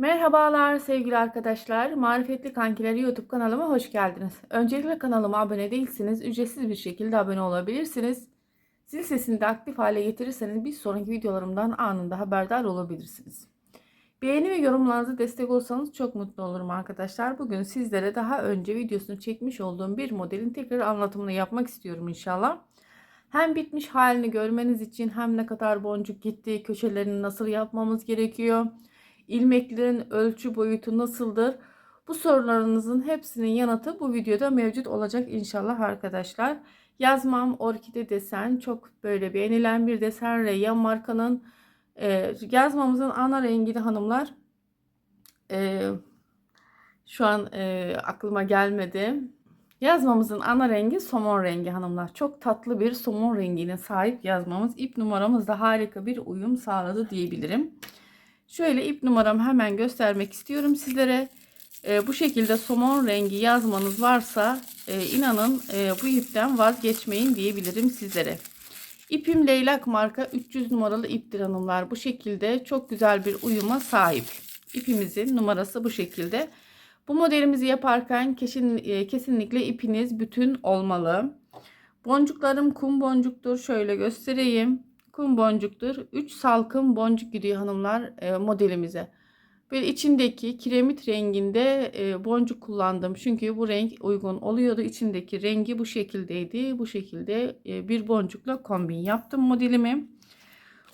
Merhabalar sevgili arkadaşlar. Marifetli Kankiler YouTube kanalıma hoş geldiniz. Öncelikle kanalıma abone değilseniz ücretsiz bir şekilde abone olabilirsiniz. Zil sesini de aktif hale getirirseniz bir sonraki videolarımdan anında haberdar olabilirsiniz. Beğeni ve yorumlarınızı destek olsanız çok mutlu olurum arkadaşlar. Bugün sizlere daha önce videosunu çekmiş olduğum bir modelin tekrar anlatımını yapmak istiyorum inşallah. Hem bitmiş halini görmeniz için hem ne kadar boncuk gitti, köşelerini nasıl yapmamız gerekiyor ilmeklerin ölçü boyutu nasıldır? Bu sorularınızın hepsinin yanıtı bu videoda mevcut olacak inşallah arkadaşlar. Yazmam orkide desen çok böyle beğenilen bir desen Reyyan markanın e, yazmamızın ana rengi de hanımlar e, şu an e, aklıma gelmedi. Yazmamızın ana rengi somon rengi hanımlar. Çok tatlı bir somon rengine sahip yazmamız. İp numaramız da harika bir uyum sağladı diyebilirim. Şöyle ip numaramı hemen göstermek istiyorum sizlere. E, bu şekilde somon rengi yazmanız varsa e, inanın e, bu ipten vazgeçmeyin diyebilirim sizlere. İpim Leylak marka 300 numaralı iptir hanımlar. Bu şekilde çok güzel bir uyuma sahip. İpimizin numarası bu şekilde. Bu modelimizi yaparken kesin, e, kesinlikle ipiniz bütün olmalı. Boncuklarım kum boncuktur. Şöyle göstereyim kum boncuktur. 3 salkım boncuk gidiyor hanımlar e, modelimize. Bir içindeki kiremit renginde e, boncuk kullandım. Çünkü bu renk uygun oluyordu. İçindeki rengi bu şekildeydi. Bu şekilde e, bir boncukla kombin yaptım modelimi.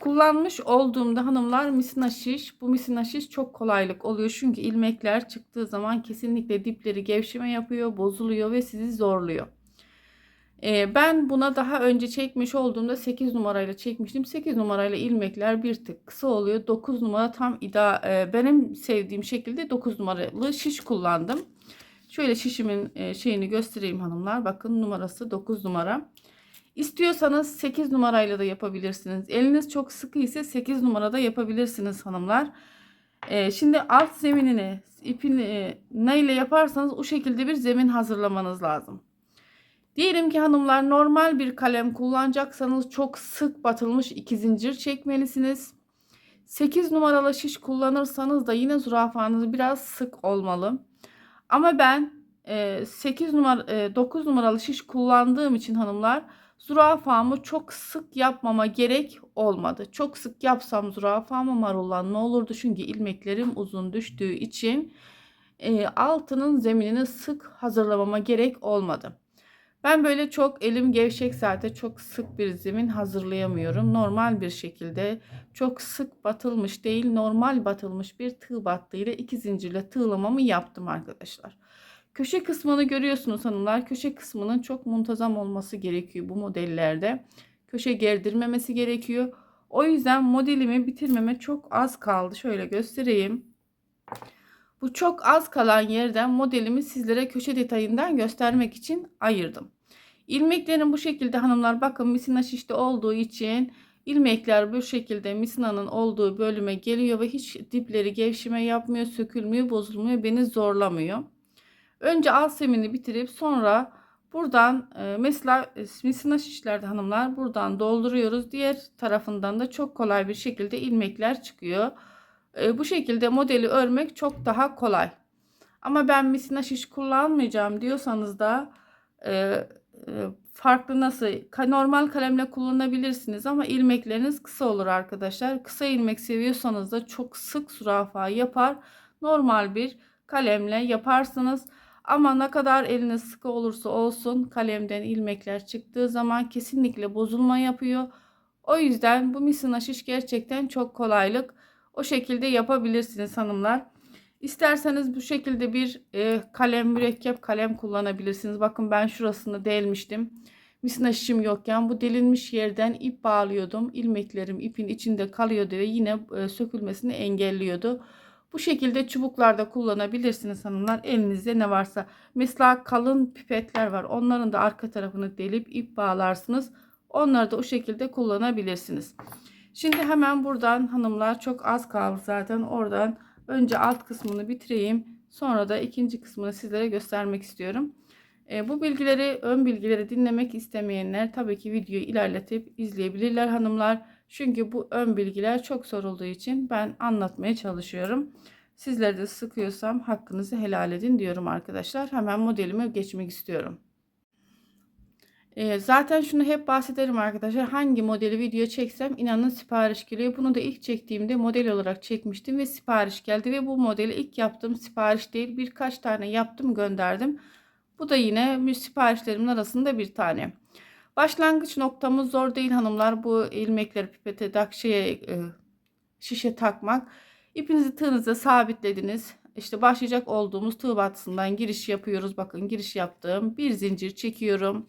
Kullanmış olduğumda hanımlar misina şiş. Bu misina şiş çok kolaylık oluyor. Çünkü ilmekler çıktığı zaman kesinlikle dipleri gevşeme yapıyor, bozuluyor ve sizi zorluyor. Ee, ben buna daha önce çekmiş olduğumda 8 numarayla çekmiştim. 8 numarayla ilmekler bir tık kısa oluyor. 9 numara tam ida e, benim sevdiğim şekilde 9 numaralı şiş kullandım. Şöyle şişimin e, şeyini göstereyim hanımlar. Bakın numarası 9 numara. İstiyorsanız 8 numarayla da yapabilirsiniz. Eliniz çok sıkı ise 8 numarada yapabilirsiniz hanımlar. E, şimdi alt zeminini ipini ne ile yaparsanız o şekilde bir zemin hazırlamanız lazım. Diyelim ki hanımlar normal bir kalem kullanacaksanız çok sık batılmış iki zincir çekmelisiniz. 8 numaralı şiş kullanırsanız da yine zürafanız biraz sık olmalı. Ama ben 8 e, numara 9 e, numaralı şiş kullandığım için hanımlar zürafamı çok sık yapmama gerek olmadı. Çok sık yapsam zürafamı marullan ne olurdu? Çünkü ilmeklerim uzun düştüğü için e, altının zeminini sık hazırlamama gerek olmadı. Ben böyle çok elim gevşek zaten çok sık bir zemin hazırlayamıyorum. Normal bir şekilde çok sık batılmış değil normal batılmış bir tığ battığıyla iki zincirle tığlamamı yaptım arkadaşlar. Köşe kısmını görüyorsunuz hanımlar. Köşe kısmının çok muntazam olması gerekiyor bu modellerde. Köşe gerdirmemesi gerekiyor. O yüzden modelimi bitirmeme çok az kaldı. Şöyle göstereyim. Bu çok az kalan yerden modelimi sizlere köşe detayından göstermek için ayırdım. İlmeklerin bu şekilde hanımlar bakın misina şişte olduğu için ilmekler bu şekilde misinanın olduğu bölüme geliyor ve hiç dipleri gevşime yapmıyor, sökülmüyor, bozulmuyor, beni zorlamıyor. Önce alt semini bitirip sonra buradan e, mesela e, misina şişlerde hanımlar buradan dolduruyoruz. Diğer tarafından da çok kolay bir şekilde ilmekler çıkıyor. E, bu şekilde modeli örmek çok daha kolay. Ama ben misina şiş kullanmayacağım diyorsanız da e, e, farklı nasıl normal kalemle kullanabilirsiniz ama ilmekleriniz kısa olur arkadaşlar. Kısa ilmek seviyorsanız da çok sık zürafa yapar. Normal bir kalemle yaparsınız. Ama ne kadar eliniz sıkı olursa olsun kalemden ilmekler çıktığı zaman kesinlikle bozulma yapıyor. O yüzden bu misina şiş gerçekten çok kolaylık. O şekilde yapabilirsiniz hanımlar. İsterseniz bu şekilde bir e, kalem mürekkep kalem kullanabilirsiniz. Bakın ben şurasını delmiştim. Misina şişim yokken bu delinmiş yerden ip bağlıyordum. İlmeklerim ipin içinde kalıyordu ve yine e, sökülmesini engelliyordu. Bu şekilde çubuklarda kullanabilirsiniz hanımlar. Elinizde ne varsa. Mesela kalın pipetler var. Onların da arka tarafını delip ip bağlarsınız. Onları da o şekilde kullanabilirsiniz. Şimdi hemen buradan hanımlar çok az kaldı zaten. Oradan önce alt kısmını bitireyim. Sonra da ikinci kısmını sizlere göstermek istiyorum. E, bu bilgileri, ön bilgileri dinlemek istemeyenler tabii ki videoyu ilerletip izleyebilirler hanımlar. Çünkü bu ön bilgiler çok sorulduğu için ben anlatmaya çalışıyorum. Sizler de sıkıyorsam hakkınızı helal edin diyorum arkadaşlar. Hemen modelime geçmek istiyorum. Ee, zaten şunu hep bahsederim arkadaşlar. Hangi modeli video çeksem inanın sipariş geliyor. Bunu da ilk çektiğimde model olarak çekmiştim ve sipariş geldi. Ve bu modeli ilk yaptığım sipariş değil birkaç tane yaptım gönderdim. Bu da yine siparişlerimin arasında bir tane. Başlangıç noktamız zor değil hanımlar. Bu ilmekleri pipete tak şeye e, şişe takmak. İpinizi tığınıza sabitlediniz. İşte başlayacak olduğumuz tığ battısından giriş yapıyoruz. Bakın giriş yaptım. Bir zincir çekiyorum.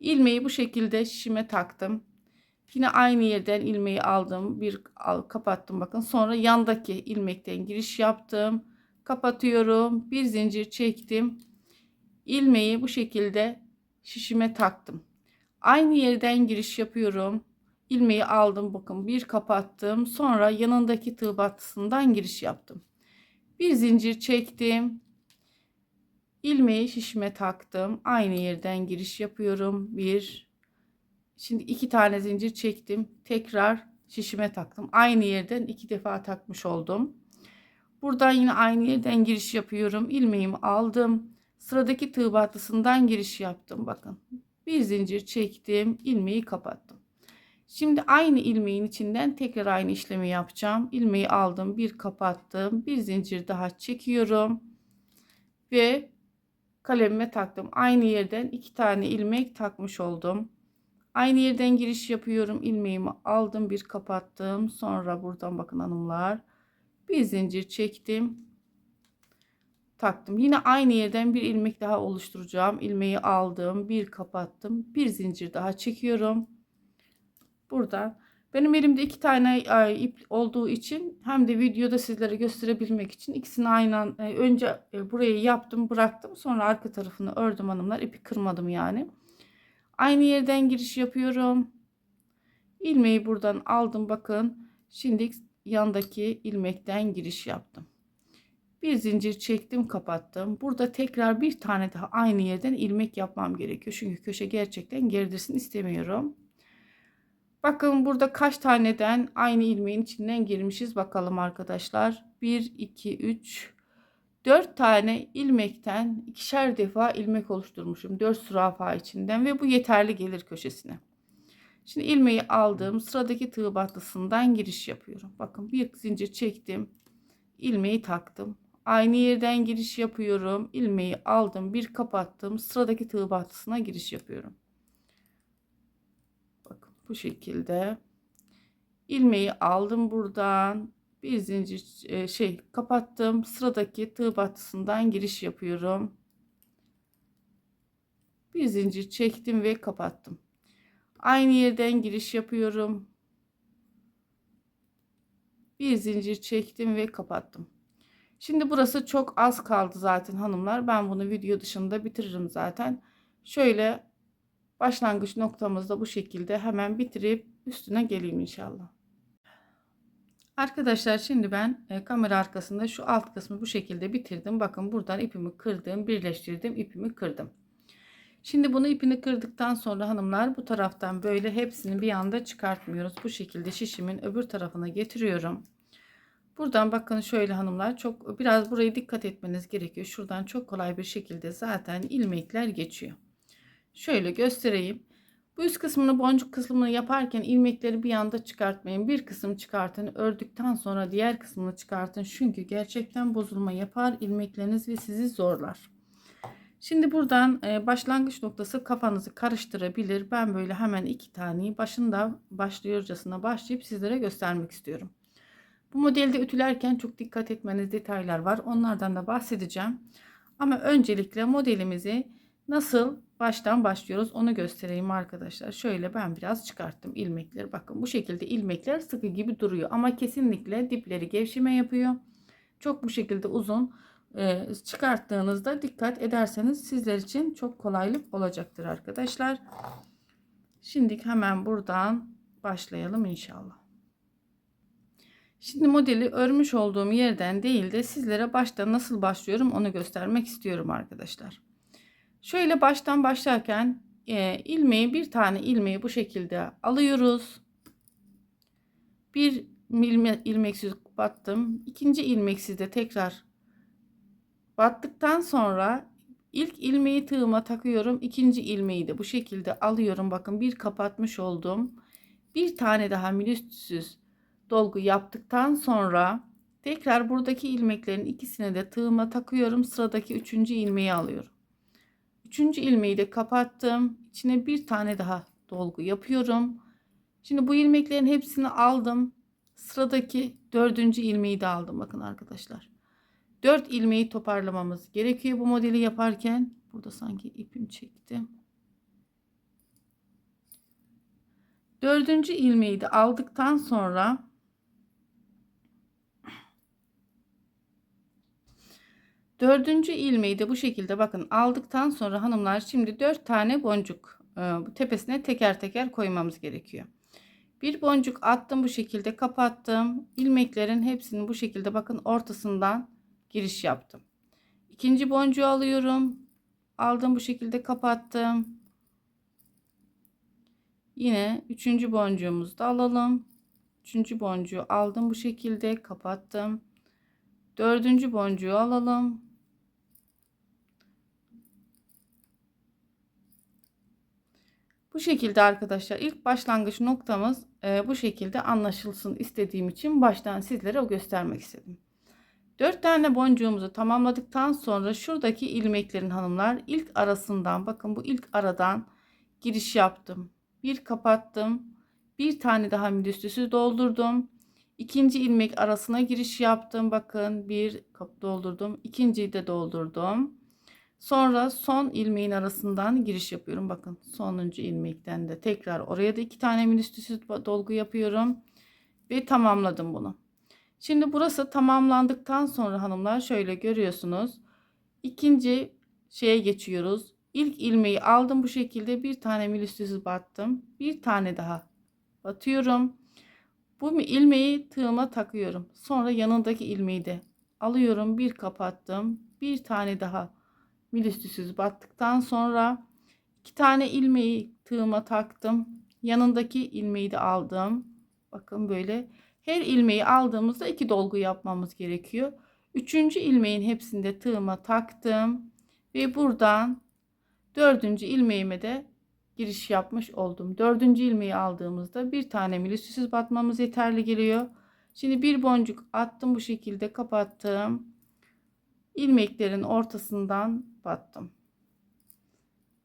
İlmeği bu şekilde şişime taktım. Yine aynı yerden ilmeği aldım. Bir al, kapattım bakın. Sonra yandaki ilmekten giriş yaptım. Kapatıyorum. Bir zincir çektim. İlmeği bu şekilde şişime taktım. Aynı yerden giriş yapıyorum. İlmeği aldım bakın bir kapattım. Sonra yanındaki tığ battısından giriş yaptım. Bir zincir çektim. İlmeği şişime taktım. Aynı yerden giriş yapıyorum. Bir. Şimdi iki tane zincir çektim. Tekrar şişime taktım. Aynı yerden iki defa takmış oldum. Buradan yine aynı yerden giriş yapıyorum. İlmeğimi aldım. Sıradaki tığ battısından giriş yaptım. Bakın. Bir zincir çektim. ilmeği kapattım. Şimdi aynı ilmeğin içinden tekrar aynı işlemi yapacağım. İlmeği aldım, bir kapattım, bir zincir daha çekiyorum ve kalemime taktım. Aynı yerden iki tane ilmek takmış oldum. Aynı yerden giriş yapıyorum. ilmeğimi aldım, bir kapattım. Sonra buradan bakın hanımlar. Bir zincir çektim. Taktım. Yine aynı yerden bir ilmek daha oluşturacağım. ilmeği aldım, bir kapattım. Bir zincir daha çekiyorum buradan. Benim elimde iki tane ip olduğu için hem de videoda sizlere gösterebilmek için ikisini aynı e, önce e, burayı yaptım bıraktım sonra arka tarafını ördüm hanımlar ipi kırmadım yani. Aynı yerden giriş yapıyorum. ilmeği buradan aldım bakın. Şimdi yandaki ilmekten giriş yaptım. Bir zincir çektim kapattım. Burada tekrar bir tane daha aynı yerden ilmek yapmam gerekiyor. Çünkü köşe gerçekten geridirsin istemiyorum. Bakın burada kaç taneden aynı ilmeğin içinden girmişiz bakalım arkadaşlar. 1, 2, 3, 4 tane ilmekten ikişer defa ilmek oluşturmuşum. 4 zürafa içinden ve bu yeterli gelir köşesine. Şimdi ilmeği aldım. Sıradaki tığ battısından giriş yapıyorum. Bakın bir zincir çektim. ilmeği taktım. Aynı yerden giriş yapıyorum. ilmeği aldım. Bir kapattım. Sıradaki tığ battısına giriş yapıyorum bu şekilde. İlmeği aldım buradan. Bir zincir e, şey kapattım. Sıradaki tığ battısından giriş yapıyorum. Bir zincir çektim ve kapattım. Aynı yerden giriş yapıyorum. Bir zincir çektim ve kapattım. Şimdi burası çok az kaldı zaten hanımlar. Ben bunu video dışında bitiririm zaten. Şöyle başlangıç noktamızda bu şekilde hemen bitirip üstüne geleyim inşallah. Arkadaşlar şimdi ben e, kamera arkasında şu alt kısmı bu şekilde bitirdim. Bakın buradan ipimi kırdım, birleştirdim, ipimi kırdım. Şimdi bunu ipini kırdıktan sonra hanımlar bu taraftan böyle hepsini bir anda çıkartmıyoruz. Bu şekilde şişimin öbür tarafına getiriyorum. Buradan bakın şöyle hanımlar çok biraz burayı dikkat etmeniz gerekiyor. Şuradan çok kolay bir şekilde zaten ilmekler geçiyor. Şöyle göstereyim. Bu üst kısmını boncuk kısmını yaparken ilmekleri bir anda çıkartmayın. Bir kısım çıkartın. Ördükten sonra diğer kısmını çıkartın. Çünkü gerçekten bozulma yapar ilmekleriniz ve sizi zorlar. Şimdi buradan e, başlangıç noktası kafanızı karıştırabilir. Ben böyle hemen iki taneyi başında başlıyorcasına başlayıp sizlere göstermek istiyorum. Bu modelde ütülerken çok dikkat etmeniz detaylar var. Onlardan da bahsedeceğim. Ama öncelikle modelimizi nasıl baştan başlıyoruz onu göstereyim arkadaşlar. Şöyle ben biraz çıkarttım ilmekleri. Bakın bu şekilde ilmekler sıkı gibi duruyor. Ama kesinlikle dipleri gevşeme yapıyor. Çok bu şekilde uzun e, çıkarttığınızda dikkat ederseniz sizler için çok kolaylık olacaktır arkadaşlar. Şimdi hemen buradan başlayalım inşallah. Şimdi modeli örmüş olduğum yerden değil de sizlere başta nasıl başlıyorum onu göstermek istiyorum arkadaşlar. Şöyle baştan başlarken e, ilmeği bir tane ilmeği bu şekilde alıyoruz. Bir ilme, ilmeksiz battım. İkinci ilmeksizde tekrar battıktan sonra ilk ilmeği tığıma takıyorum. İkinci ilmeği de bu şekilde alıyorum. Bakın bir kapatmış oldum. Bir tane daha minüstüsüz dolgu yaptıktan sonra tekrar buradaki ilmeklerin ikisine de tığıma takıyorum. Sıradaki üçüncü ilmeği alıyorum. Üçüncü ilmeği de kapattım. İçine bir tane daha dolgu yapıyorum. Şimdi bu ilmeklerin hepsini aldım. Sıradaki dördüncü ilmeği de aldım. Bakın arkadaşlar. Dört ilmeği toparlamamız gerekiyor bu modeli yaparken. Burada sanki ipim çektim. Dördüncü ilmeği de aldıktan sonra dördüncü ilmeği de bu şekilde bakın aldıktan sonra hanımlar şimdi dört tane boncuk e, tepesine teker teker koymamız gerekiyor. Bir boncuk attım bu şekilde kapattım. İlmeklerin hepsini bu şekilde bakın ortasından giriş yaptım. İkinci boncuğu alıyorum. Aldım bu şekilde kapattım. Yine üçüncü boncuğumuzu da alalım. Üçüncü boncuğu aldım bu şekilde kapattım. Dördüncü boncuğu alalım. Bu şekilde arkadaşlar ilk başlangıç noktamız e, bu şekilde anlaşılsın istediğim için baştan sizlere o göstermek istedim. 4 tane boncuğumuzu tamamladıktan sonra şuradaki ilmeklerin hanımlar ilk arasından bakın bu ilk aradan giriş yaptım. Bir kapattım. Bir tane daha midüstüsü doldurdum. İkinci ilmek arasına giriş yaptım. Bakın bir doldurdum. İkinciyi de doldurdum. Sonra son ilmeğin arasından giriş yapıyorum. Bakın sonuncu ilmekten de tekrar oraya da iki tane minüstüsü dolgu yapıyorum. Ve tamamladım bunu. Şimdi burası tamamlandıktan sonra hanımlar şöyle görüyorsunuz. İkinci şeye geçiyoruz. İlk ilmeği aldım bu şekilde bir tane minüstüsü battım. Bir tane daha batıyorum. Bu ilmeği tığıma takıyorum. Sonra yanındaki ilmeği de alıyorum. Bir kapattım. Bir tane daha milüstüsüz battıktan sonra iki tane ilmeği tığıma taktım. Yanındaki ilmeği de aldım. Bakın böyle her ilmeği aldığımızda iki dolgu yapmamız gerekiyor. Üçüncü ilmeğin hepsinde tığıma taktım. Ve buradan dördüncü ilmeğime de giriş yapmış oldum. Dördüncü ilmeği aldığımızda bir tane milüsüsüz batmamız yeterli geliyor. Şimdi bir boncuk attım bu şekilde kapattım. İlmeklerin ortasından battım.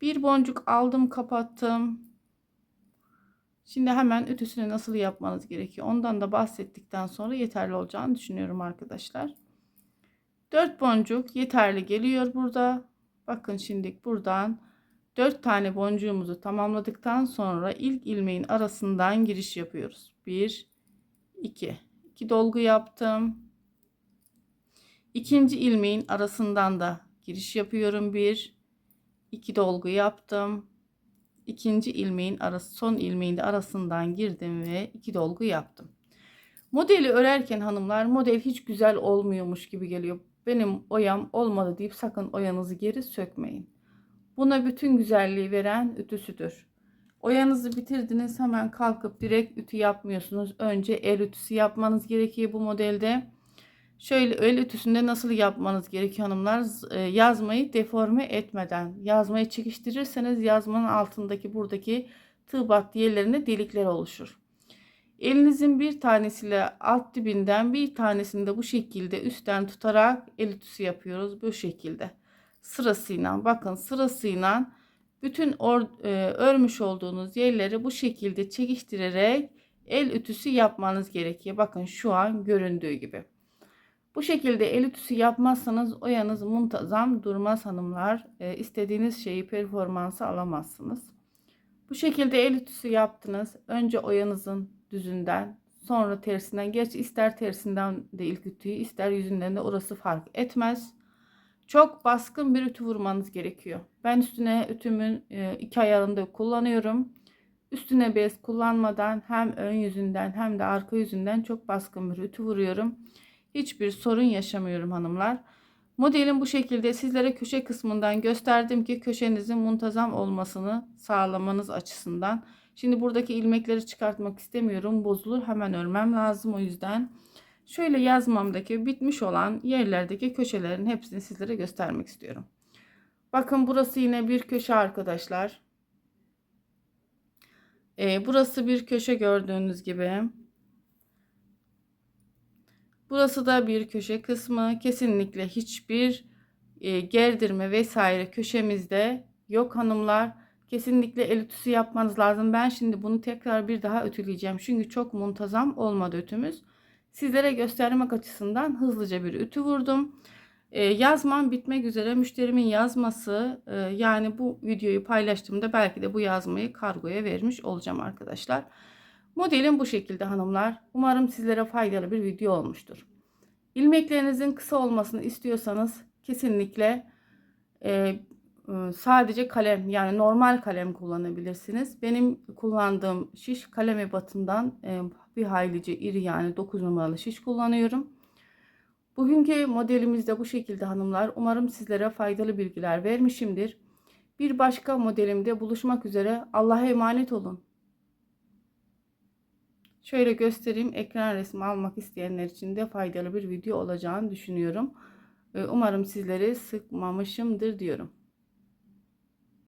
Bir boncuk aldım kapattım. Şimdi hemen ütüsünü nasıl yapmanız gerekiyor. Ondan da bahsettikten sonra yeterli olacağını düşünüyorum arkadaşlar. 4 boncuk yeterli geliyor burada. Bakın şimdi buradan 4 tane boncuğumuzu tamamladıktan sonra ilk ilmeğin arasından giriş yapıyoruz. 1 2 2 dolgu yaptım. İkinci ilmeğin arasından da giriş yapıyorum. 1 2 dolgu yaptım ikinci ilmeğin arası son ilmeğin de arasından girdim ve iki dolgu yaptım. Modeli örerken hanımlar model hiç güzel olmuyormuş gibi geliyor. Benim oyam olmadı deyip sakın oyanızı geri sökmeyin. Buna bütün güzelliği veren ütüsüdür. Oyanızı bitirdiniz hemen kalkıp direkt ütü yapmıyorsunuz. Önce el ütüsü yapmanız gerekiyor bu modelde. Şöyle el ütüsünde nasıl yapmanız gerekiyor hanımlar? E, yazmayı deforme etmeden. Yazmayı çekiştirirseniz yazmanın altındaki buradaki tığ battı yerlerinde delikler oluşur. Elinizin bir tanesiyle alt dibinden bir tanesini de bu şekilde üstten tutarak el ütüsü yapıyoruz. Bu şekilde. Sırasıyla bakın sırasıyla bütün or, e, örmüş olduğunuz yerleri bu şekilde çekiştirerek el ütüsü yapmanız gerekiyor. Bakın şu an göründüğü gibi. Bu şekilde el ütüsü yapmazsanız oyanız muntazam durmaz hanımlar. E, istediğiniz şeyi performansı alamazsınız. Bu şekilde el ütüsü yaptınız. Önce oyanızın düzünden sonra tersinden. Geç ister tersinden de ilk ütüyü ister yüzünden de orası fark etmez. Çok baskın bir ütü vurmanız gerekiyor. Ben üstüne ütümün e, iki ayarında kullanıyorum. Üstüne bez kullanmadan hem ön yüzünden hem de arka yüzünden çok baskın bir ütü vuruyorum hiçbir sorun yaşamıyorum hanımlar. Modelin bu şekilde sizlere köşe kısmından gösterdim ki köşenizin muntazam olmasını sağlamanız açısından. Şimdi buradaki ilmekleri çıkartmak istemiyorum. Bozulur hemen örmem lazım o yüzden. Şöyle yazmamdaki bitmiş olan yerlerdeki köşelerin hepsini sizlere göstermek istiyorum. Bakın burası yine bir köşe arkadaşlar. Ee, burası bir köşe gördüğünüz gibi. Burası da bir köşe kısmı. Kesinlikle hiçbir e, gerdirme vesaire köşemizde yok hanımlar. Kesinlikle el ütüsü yapmanız lazım. Ben şimdi bunu tekrar bir daha ütüleyeceğim. Çünkü çok muntazam olmadı ütümüz. Sizlere göstermek açısından hızlıca bir ütü vurdum. Ee, yazmam bitmek üzere. Müşterimin yazması e, yani bu videoyu paylaştığımda belki de bu yazmayı kargoya vermiş olacağım arkadaşlar. Modelim bu şekilde hanımlar. Umarım sizlere faydalı bir video olmuştur. İlmeklerinizin kısa olmasını istiyorsanız kesinlikle e, e, sadece kalem yani normal kalem kullanabilirsiniz. Benim kullandığım şiş kalem ebatından e, bir haylice iri yani 9 numaralı şiş kullanıyorum. Bugünkü modelimiz de bu şekilde hanımlar. Umarım sizlere faydalı bilgiler vermişimdir. Bir başka modelimde buluşmak üzere. Allah'a emanet olun. Şöyle göstereyim. Ekran resmi almak isteyenler için de faydalı bir video olacağını düşünüyorum. Umarım sizleri sıkmamışımdır diyorum.